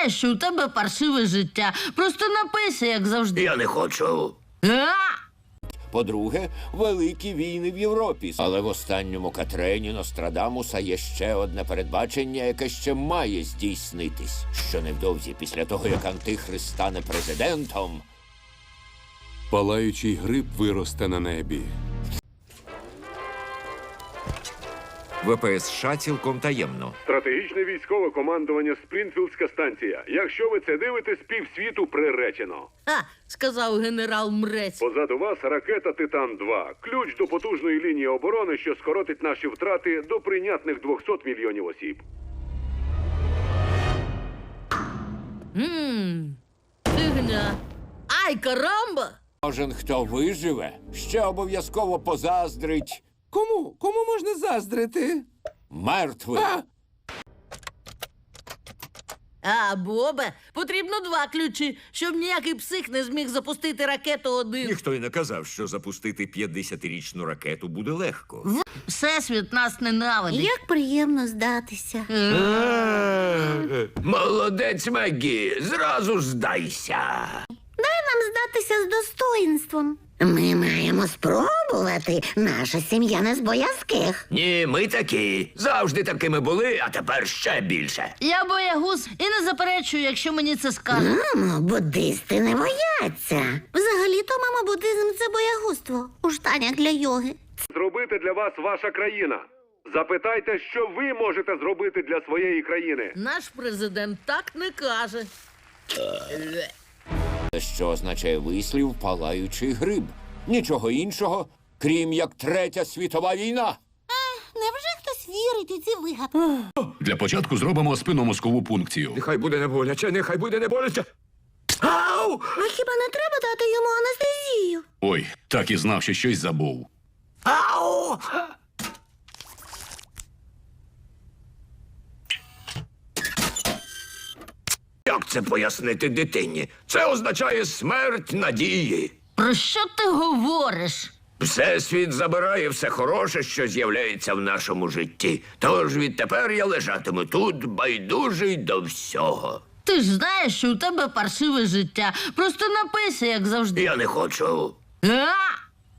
знаєш, що у тебе паршиве життя. Просто напийся, як завжди. Я не хочу. А! По-друге, великі війни в Європі. Але в останньому Катрені Нострадамуса є ще одне передбачення, яке ще має здійснитись. Що невдовзі після того, як Антихрист стане президентом, Палаючий гриб виросте на небі. ВПС США цілком таємно. Стратегічне військове командування Спрінфілдська станція. Якщо ви це дивитесь, півсвіту приречено. А, сказав генерал Мрець. Позаду вас ракета Титан 2 ключ до потужної лінії оборони, що скоротить наші втрати до прийнятних 200 мільйонів осіб. Ммм, фігня. Ай, карамба! кожен, хто виживе, ще обов'язково позаздрить Кому? Кому можна заздрити? мертвим. А, А, Бобе, потрібно два ключі, щоб ніякий псих не зміг запустити ракету один. Ніхто й не казав, що запустити 50-річну ракету буде легко. Всесвіт нас ненавидить. Як приємно здатися. Молодець, Меггі, зразу здайся. Дай нам здатися з достоїнством. Ми маємо спробувати. Наша сім'я не з боязких. Ні, ми такі. Завжди такими були, а тепер ще більше. Я боягуз і не заперечую, якщо мені це скажуть. Мамо, буддисти не бояться. Взагалі-то, мамо, буддизм це боягузтво у штанях для йоги. Зробити для вас ваша країна. Запитайте, що ви можете зробити для своєї країни. Наш президент так не каже. Що означає вислів палаючий гриб. Нічого іншого, крім як третя світова війна. Невже хтось вірить у ці вигадки? Для початку зробимо спинномозкову пункцію. Нехай буде не боляче, нехай буде не боляче. Ау! А хіба не треба дати йому анестезію? Ой, так і знав, що щось забув. Ау! Це пояснити дитині? Це означає смерть надії. Про що ти говориш? Всесвіт забирає все хороше, що з'являється в нашому житті. Тож відтепер я лежатиму тут, байдужий до всього. Ти ж знаєш, що у тебе паршиве життя. Просто напийся, як завжди. Я не хочу. А!